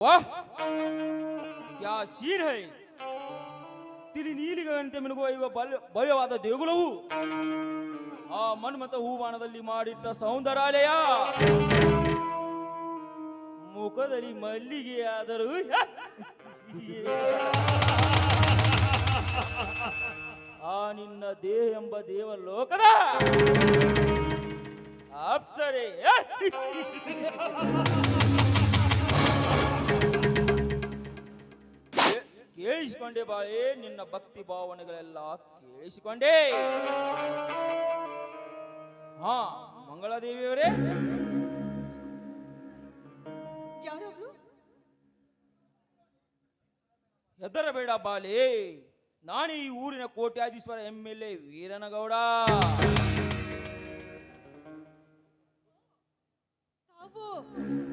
वाह क्या scene high ತಿಳಿ ನೀಲಿಗಂತೆ ಮಿನುಗುವ ಇವ ಬಲ ಭಯವಾದ ದೇಗುಲವು ಆ ಮನ್ಮತ ಹೂವಾಣದಲ್ಲಿ ಮಾಡಿಟ್ಟ ಸೌಂದರ್ಯಾಲಯ ಮುಖದಲ್ಲಿ ಮಲ್ಲಿಗೆ ಆದರೂ ಆ ನಿನ್ನ ದೇಹ ಎಂಬ ದೇವಲೋಕದ ಅಪ್ಸರೆ ಕೇಳಿಸಿಕೊಂಡೆ ಬಾಳೆ ನಿನ್ನ ಭಕ್ತಿ ಭಾವನೆಗಳೆಲ್ಲ ಕೇಳಿಸಿಕೊಂಡೆ. ಹಾ ಮಂಗಳಾದೇವಿಯವರೇ. ಹೆದರಬೇಡ ಬಾಲೆ ನಾನು ಈ ಊರಿನ ಕೋಟ್ಯಾಧೀಶ್ವರ ಎಂ ಎಲ್ ಎ ವೀರನಗೌಡ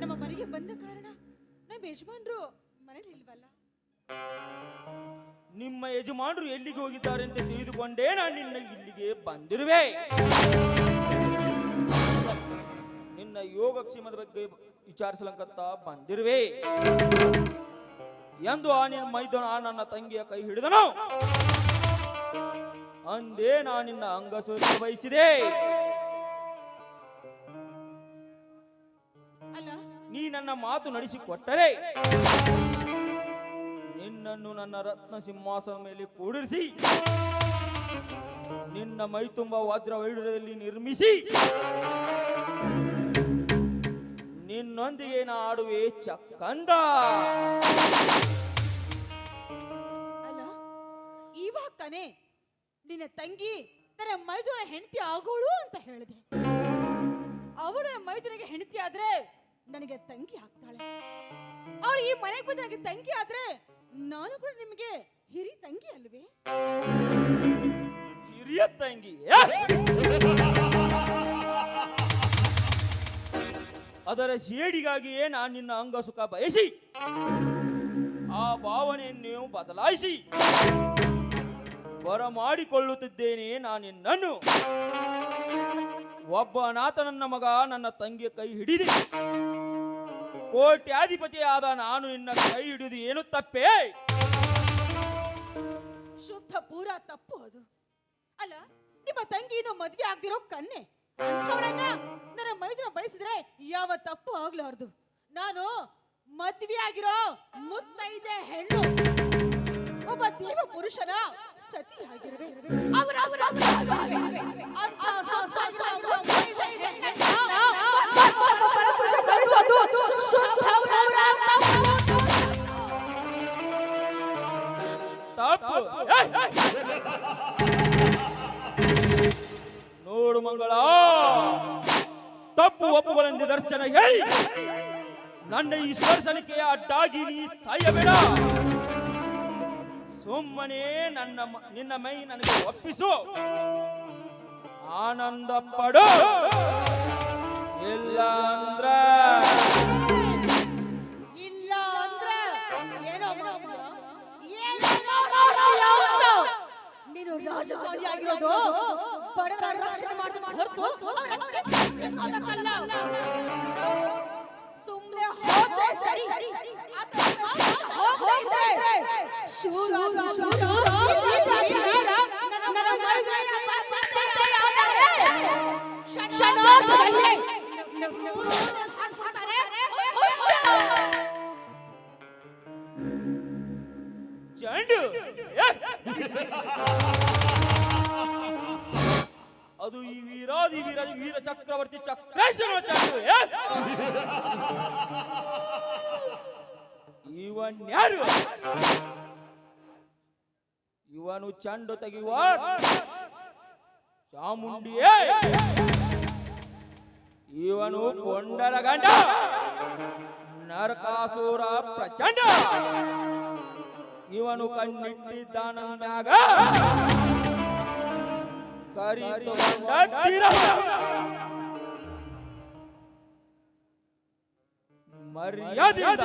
ನಮ್ಮ ಮನೆಗೆ ಬಂದ ಕಾರಣ ನಮ್ಮ ಯಜಮಾನ್ರು ಮನೇಲಿ ಇಲ್ವಲ್ಲ ನಿಮ್ಮ ಯಜಮಾನರು ಎಲ್ಲಿಗೆ ಹೋಗಿದ್ದಾರೆ ಅಂತ ತಿಳಿದುಕೊಂಡೇ ನಾನು ನಿನ್ನ ಇಲ್ಲಿಗೆ ಬಂದಿರುವೆ. ನಿನ್ನ ಯೋಗಕ್ಷೇಮದ ಬಗ್ಗೆ ವಿಚಾರಿಸಲಂಕತ್ತ ಬಂದಿರುವೆ. ಎಂದು ಆ ನಿನ್ನ ಮೈದನ ಆ ನನ್ನ ತಂಗಿಯ ಕೈ ಹಿಡಿದನು. ಅಂದೇ ನಾನು ನಿನ್ನ ಅಂಗ ಬಯಸಿದೆ ನೀ ನನ್ನ ಮಾತು ನಡೆಸಿಕೊಟ್ಟರೆ. ನಿನ್ನನ್ನು ನನ್ನ ರತ್ನ ಸಿಂಹಾಸನ ಮೇಲೆ ಕೂಡಿರಿಸಿ, ನಿನ್ನ ಮೈ ತುಂಬ ವಾದ್ರ ವೈಢ್ಯದಲ್ಲಿ ನಿರ್ಮಿಸಿ, ನಿನ್ನೊಂದಿಗೆ ನಾಡುವೆ ಚಕ್ಕಂದ. ಇವಾಗ ತಾನೇ ನಿನ್ನ ತಂಗಿ ತನ್ನ ಮೈದುನ ಹೆಂಡತಿ ಆಗೋಳು ಅಂತ ಹೇಳಿದೆ. ಅವಳು ನನ್ನ ಮೈದುನಿಗೆ ಹೆಂಡತಿ ಆದ್ರೆ ನನಗೆ ತಂಗಿ ಆಗ್ತಾಳೆ. ಅವಳು ಈ ಮನೆಗೆ ಬಂದು ನನಗೆ ತಂಗಿ ಆದ್ರೆ ನಾನು ಕೂಡ ನಿಮಗೆ ಹಿರಿ ತಂಗಿ ಅಲ್ವೇ? ಹಿರಿಯ ತಂಗಿ. ಅದರ ಶೇಡಿಗಾಗಿಯೇ ನಾನು ನಿನ್ನ ಅಂಗ ಸುಖ ಬಯಸಿ, ಆ ಭಾವನೆಯನ್ನು ಬದಲಾಯಿಸಿ, ಬರಮಾಡಿಕೊಳ್ಳುತ್ತಿದ್ದೇನೆ ನಾನು ನಿನ್ನನ್ನು. ಒಬ್ಬ ಅನಾಥನನ್ನ ಮಗ ನನ್ನ ತಂಗಿಯ ಕೈ ಹಿಡಿದು ಕೋಟ್ಯಾಧಿಪತಿಯಾದ ನಾನು ನಿನ್ನ ಕೈ ಹಿಡಿದು ಏನು ತಪ್ಪೇ? ಶುದ್ಧ ಪೂರ ತಪ್ಪು ಅದು. ಅಲ್ಲ, ನಿಮ್ಮ ತಂಗಿನೂ ಮದ್ವೆ ಆಗ್ದಿರೋ ಕನ್ನೆ ನನ್ನ ಮೈದುನ ಬಯಸಿದ್ರೆ ಯಾವ ತಪ್ಪು ಆಗ್ಲಾರ್ದು. ನಾನು ಮದ್ವೆ ಆಗಿರೋ ಮುತ್ತೈದೆ ಹೆಣ್ಣು. ಒಬ್ಬ ದೇವ ಪುರುಷನ ಸತಿ ಆಗಿರುವೆ ಅವರ ಅಂತ ಪರಪುರುಷ ಸರಿಸೋದು! ನೋಡು ಮಂಗಳ ತಪ್ಪು ಒಪ್ಪುಗಳೆಂದು ದರ್ಶನ ಹೇಳಿ ನನ್ನ ಈ ಸ್ಪರ್ಶನಿಕೆಯ ಅಡ್ಡಾಗಿ ನೀ ಸಾಯಬೇಡ ಸುಮ್ಮನೆ ನನ್ನ ನಿನ್ನ ಮೈ ನನಗೆ ಒಪ್ಪಿಸು ಆನಂದ ಪಡು ಇಲ್ಲ ಅಂದ್ರ ಇಲ್ಲ ಅಂದ್ರೆ ಏನೋ? ನೀನು ರಾಜಕಾರಣಿ ಆಗಿರೋದು ಬಡವರ ರಕ್ಷಣೆ ಮಾಡಿದ ಹೊರತು ಅವರ ಕಿತ್ತು ತಿನ್ನೋದಕ್ಕಲ್ಲ. ವೀರ ನನ್ನ ಮೈದುನನ್ನ ಬಂಧಿಸಿದ್ದೆ ಆದರೆ ಕ್ಷಣಾರ್ಧದಲ್ಲೇ ಹಾಕ್ಬಿಡ್ತಾರೆ. ಚಂಡು ಏ! ಅದು ಈ ವೀರಾದಿ ವೀರ ವೀರ ಚಕ್ರವರ್ತಿ ಚಕ್ರೇಶ್ವರ ಚಂಡು ಏ! ಇವನ್ಯಾರು ಇವನು ಚಂಡು ತೆಗೆಯುವ ಚಾಮುಂಡಿಯೇ? ಇವನು ಕೊಂಡರ ಗಂಡ. ನರಕಾಸುರ ಪ್ರಚಂಡ. ಇವನು ಕಣ್ಣಿಟ್ಟಿದ್ದಾನ ಮ್ಯಾಗ ಕರಿತುಕೊಂಡ ತೀರವ. ಮರ್ಯಾದೆಯಿಂದ.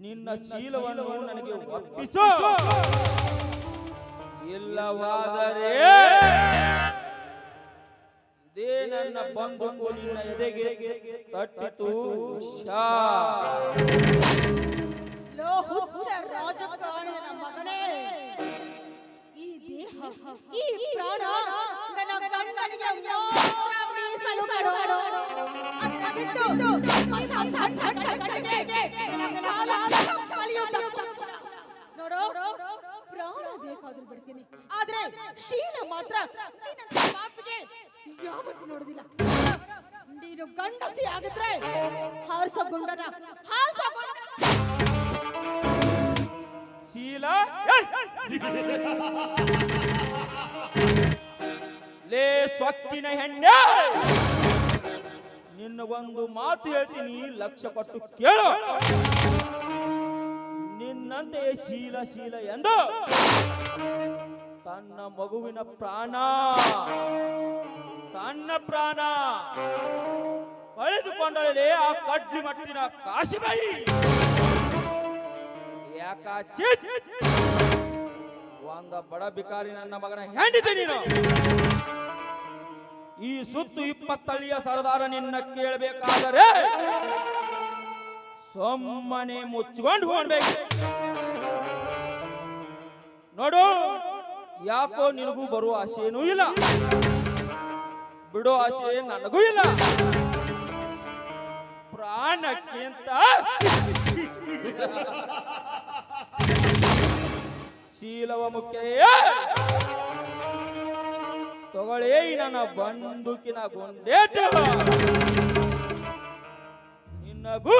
ನಿನ್ನ ಶೀಲವನ್ನು ನನಗೆ ಒಪ್ಪಿಸು. ಇಲ್ಲವಾದರೆ ಇದೇ ನನ್ನ ಬಂಧು ನಿನ್ನ ಎದೆಗೆ ತಟ್ಟಿತು. ಶಾ. ಹುಚ್ಚ ರಾಜಕಾರಣಿಯ ಮಗನೇ ಈ ದೇಹ ಈ ಪ್ರಾಣ ನನ್ನ ಗಂಡನಿಗೆ ಮಾತ್ರ ಮೀಸಲು. ಅದನ್ನ ಬಿಟ್ಟು ನೋಡು ಪ್ರಾಣ ಬೇಕಾದ್ರೂ ಬಿಡ್ತೀನಿ. ಆದ್ರೆ ಶೀಲ ಮಾತ್ರ ಪಾಪಿಗೆ ಯಾವತ್ತೂ ನೋಡುದಿಲ್ಲ. ನೀನು ಗಂಡಸಿ ಆಗಿದ್ರೆ ಹಾರಿಸ ಗುಂಡನ ಹಾರಿಸ ಗುಂಡನ. ಶೀಲ? ಲೇ ಸೊಕ್ಕಿನ ಹೆಣ್ಣೆ! ನಿನ್ನ ಒಂದು ಮಾತು ಹೇಳ್ತೀನಿ ಲಕ್ಷ ಕೊಟ್ಟು ಕೇಳು. ನಿನ್ನಂತೆ ಶೀಲ ಶೀಲ ಎಂದು ತನ್ನ ಮಗುವಿನ ಪ್ರಾಣ, ತನ್ನ ಪ್ರಾಣ ಕಳೆದುಕೊಂಡಳೆ ಆ ಕಡ್ಲಿ ಮಟ್ಟಿನ ಕಾಶಿಬಾಯಿ ಯಾಕಾಚಿ ಒಂದ ಬಡ ಬಿಕಾರಿ ನನ್ನ ಮಗನ ಹೆಂಡಿತಿ ನೀನು. ಈ ಸುತ್ತು ಇಪ್ಪತ್ತಳ್ಳಿಯ ಸರದಾರ ನಿನ್ನ ಕೇಳಬೇಕಾದರೆ ಸೊಮ್ಮನೆ ಮುಚ್ಚಿಕೊಂಡು ಹೋಗ್ಬೇಕು. ನೋಡು, ಯಾಕೋ ನಿನಗೂ ಬರುವ ಆಸೆನೂ ಇಲ್ಲ. ಬಿಡೋ ಆಸೆ ನನಗೂ ಇಲ್ಲ. ಪ್ರಾಣಕ್ಕಿಂತ ಶೀಲವ ಮುಖ್ಯ ತಗೊಳ್ಳೇ ನನ್ನ ಬಂದುಕಿನ ಗುಂಡೇಟು. ನಿನ್ನಗೂ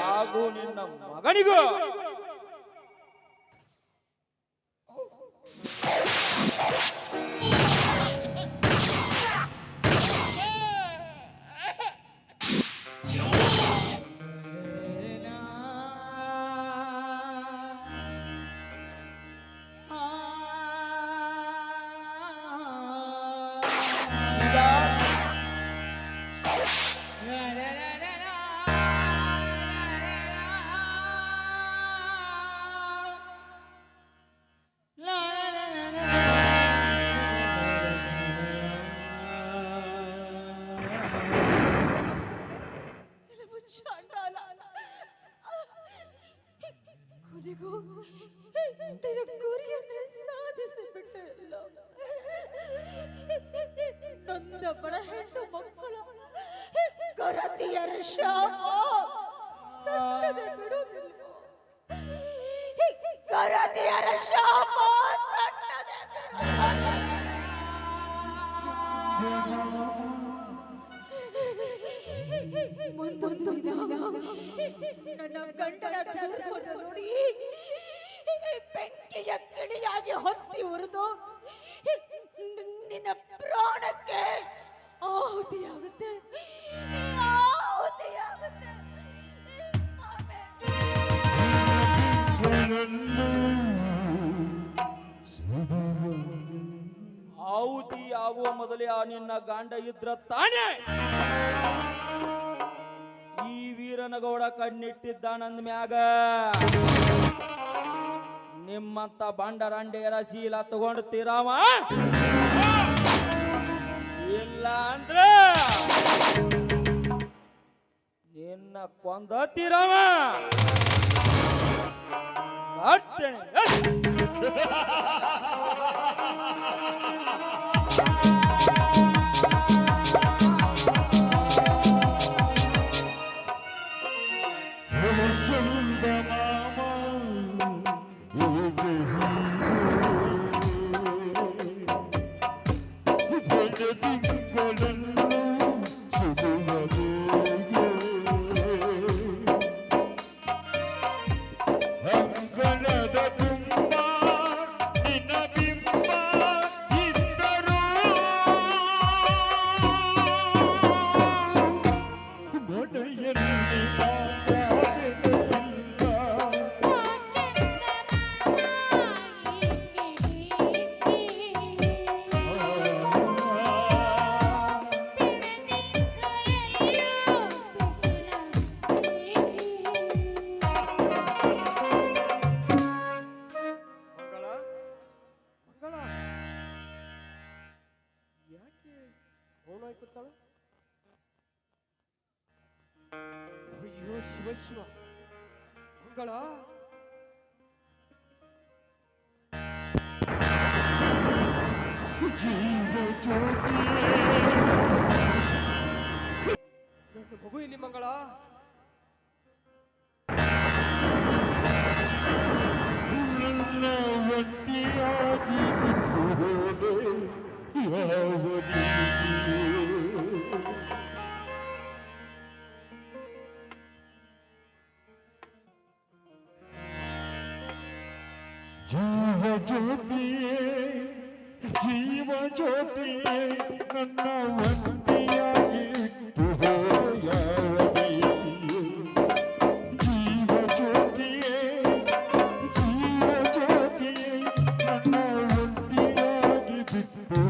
ಹಾಗೂ ನಿನ್ನ ಮಗನಿಗೂ. Yeah, yeah, yeah. ಗರತಿಯರ ಶಾಪ ಮುಂದೊಂದು ದಿನ ನನ್ನ ಗಂಡನ ಧರ್ಮದ ನೋಡಿ ಬೆಂಕಿಯ ಕಿಡಿಯಾಗಿ ಹೊತ್ತಿ ಉರಿದು ನಿನ್ನ ಪ್ರಾಣಕ್ಕೆ ಆಹುತಿಯಾಗುತ್ತೆ ಆಹುತಿಯಾಗುತ್ತೆ ಆಗುವ ಮೊದಲೇ ಆ ನಿನ್ನ ಗಾಂಡ ಇದ್ರ ತಾನೇ. ಈ ವೀರನಗೌಡ ಕಣ್ಣಿಟ್ಟಿದ್ದಾನಂದ ಮ್ಯಾಗ. ನಿಮ್ಮಂತ ಬಂಡರಂಡೆ ಶೀಲ ತಗೊಂಡು ತೀರಾವ ಇಲ್ಲ ಅಂದ್ರೆ ನಿನ್ನ ಕೊಂದ ತೀರಾವ ಮಾಡ್ತೇನೆ Thank you. ಶಿವ. ಜ್ಯೋತಿಯೇ ನನ್ನ ಮಗು ಇಲ್ಲಿ ಮಂಗಳ? ಯಾವ జీవ జ్యోతి జీవ జ్యోతి నన్న వందియాగి తుహోయావది జీవ జ్యోతి జీవ జ్యోతి నన్న వందియాగి బిట్టు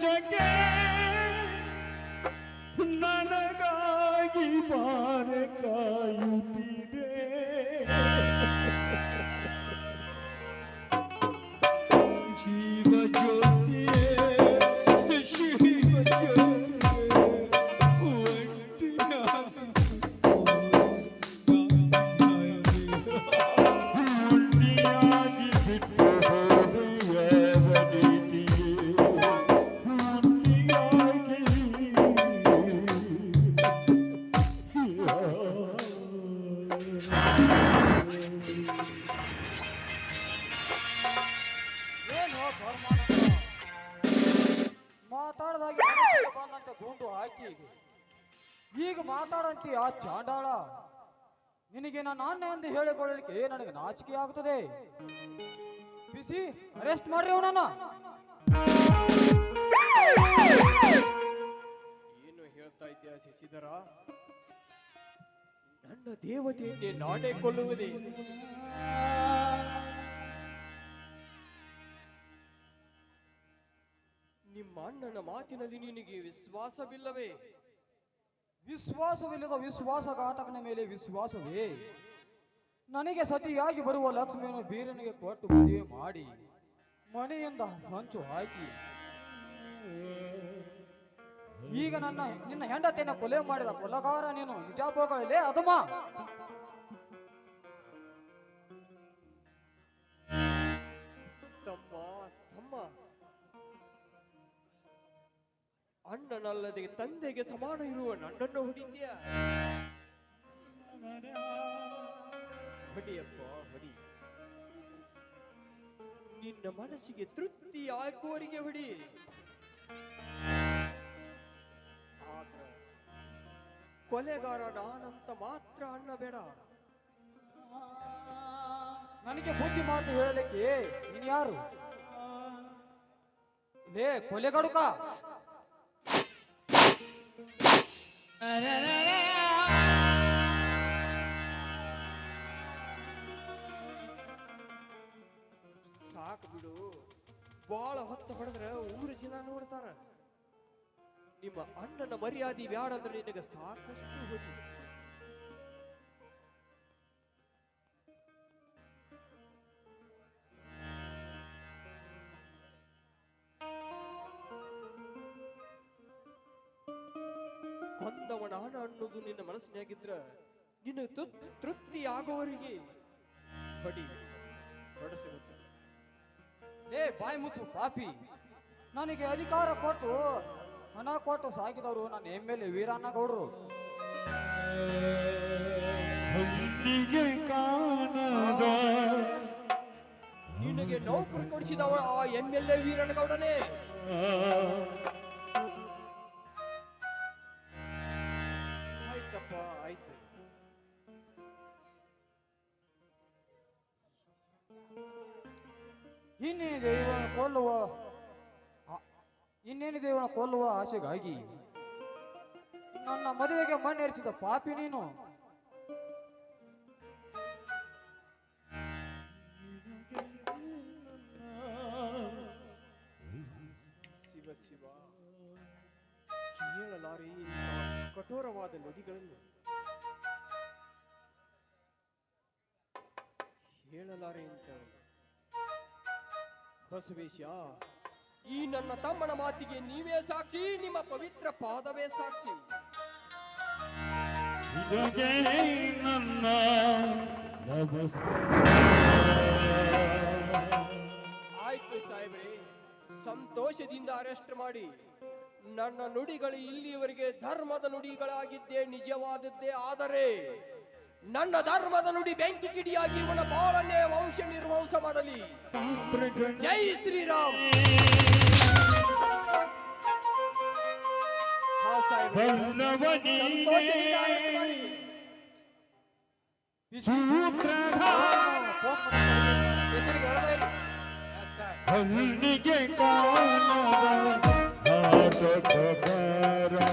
ಚಂದ್ರಮೌಚಕ್ಕೆ ನನಗಾಗಿ ಬಾರ ಕಾಯುತ್ತಿದೆ ಆ ಚಾಂಡಾಳ? ನಿನಗೆ ನಾನು ಅಣ್ಣ ಎಂದು ಹೇಳಿಕೊಳ್ಳಲಿಕ್ಕೆ ನನಗೆ ನಾಚಿಕೆ ಆಗುತ್ತದೆ? ಬಿಸಿ ಅರೆಸ್ಟ್ ಮಾಡ್ರಿ ಅವನನ್ನ. ಏನು ಹೇಳ್ತಾ ಇದ್ದೀಯ ಶಶಿಧರ? ನನ್ನ ದೇವತೆ ನಾನೇ ಕೊಲ್ಲುವುದೇ? ನಿಮ್ಮ ಅಣ್ಣನ ಮಾತಿನಲ್ಲಿ ನಿನಗೆ ವಿಶ್ವಾಸವಿಲ್ಲವೇ? ವಿಶ್ವಾಸವಿಲ್ಲದ ವಿಶ್ವಾಸಘಾತಕನ ಮೇಲೆ ವಿಶ್ವಾಸವೇ? ನನಗೆ ಸತಿಯಾಗಿ ಬರುವ ಲಕ್ಷ್ಮಿಯನ್ನು ಬೀರನಿಗೆ ಕೊಟ್ಟು ಮದುವೆ ಮಾಡಿ, ಮನೆಯಿಂದ ಹಂಚು ಹಾಕಿ. ಈಗ ನನ್ನ, ನಿನ್ನ ಹೆಂಡತಿಯನ್ನು ಕೊಲೆ ಮಾಡಿದ ಕೊಲಗಾರ ನೀನು ನಿಜಾಪೋಗಳಲ್ಲೇ ಅದುಮ? ಅಣ್ಣನಲ್ಲದೆ ತಂದೆಗೆ ಸಮಾನ ಇರುವ ನನ್ನನ್ನು ಹೊಡಿತೀಯ ಹೊಡಿಯಪ್ಪ ಹೊಡಿ ನಿನ್ನ ಮನಸ್ಸಿಗೆ ತೃಪ್ತಿ ಆಗುವವರಿಗೆ ಹೊಡಿ ಕೊಲೆಗಾರ ನಾನಂತ ಮಾತ್ರ ಅಣ್ಣ ಬೇಡ ನನಗೆ ಬುದ್ಧಿ ಮಾತು ಹೇಳಲಿಕ್ಕೆ ನೀನು ಯಾರು? ಲೇ, ಕೊಲೆಗಡುಕ! ಸಾಕು ಬಿಡು. ಬಾಳ ಹೊತ್ತು ಹೊಡೆದ್ರೆ ಊರು ಜನ ನೋಡ್ತಾರ. ನಿಮ್ಮ ಅಣ್ಣನ ಮರ್ಯಾದೆ ಬ್ಯಾಡಂದ್ರೆ ನಿನಗೆ ಸಾಕಷ್ಟು ಹೋಗಿ ಕೊಂದವ ಅನ್ನುದು ನಿನ್ನ ಮನಸ್ಸಿನಾಗಿದ್ರ ನಿನ್ನ ತೃಪ್ತಿ ಆಗೋವರಿಗೆ ಬಡಿ ಏ ಬಾಯಿ ಮುಚ್ಚು ಪಾಪಿ. ನನಗೆ ಅಧಿಕಾರ ಕೊಟ್ಟು ಹಣ ಕೊಟ್ಟು ಸಾಕಿದವರು ನನ್ನ ಎಂ ಎಲ್ ಎ ವೀರಣ್ಣ ಗೌಡ್ರು ಕಾಣದ ನಿನಗೆ ನೌಕರಿ ಕೊಡಿಸಿದವ ಆ ಎಂ ಎಲ್ ಎ ವೀರನಗೌಡನೇ. ಆಯ್ತು ಇನ್ನೇನಿದೆ ಇವನ ಕೊಲ್ಲುವ ಇನ್ನೇನು ಇವನ ಕೊಲ್ಲುವ ಆಸೆಗಾಗಿ ನನ್ನ ಮದುವೆಗೆ ಮಣ್ಣೆರಚಿದ ಪಾಪಿ ನೀನು. ಶಿವ ಶಿವ. ಹೇಳಲಾರಿ ಕಠೋರವಾದ ನದಿಗಳನ್ನು ಹೇಳಲಾರೆ ಅಂತ ಬಸವೇಶ ಈ ನನ್ನ ತಮ್ಮನ ಮಾತಿಗೆ ನೀವೇ ಸಾಕ್ಷಿ ನಿಮ್ಮ ಪವಿತ್ರ ಪಾದವೇ ಸಾಕ್ಷಿ. ನನ್ನ ಆಯ್ತು ಸಾಹೇಬ್ರೆ ಸಂತೋಷದಿಂದ ಅರೆಸ್ಟ್ ಮಾಡಿ. ನನ್ನ ನುಡಿಗಳು ಇಲ್ಲಿಯವರೆಗೆ ಧರ್ಮದ ನುಡಿಗಳಾಗಿದ್ದೇ ನಿಜವಾದದ್ದೇ ಆದರೆ ನನ್ನ ಧರ್ಮದ ನುಡಿ ಬೆಂಕಿ ಕಿಡಿಯಾಗಿ ಇವನ ಬಾಳನೆ ವಂಶ ನಿರ್ವಂಶ ಮಾಡಲಿ. ಜೈ ಶ್ರೀರಾಮ್. ಹಾ दुख भरा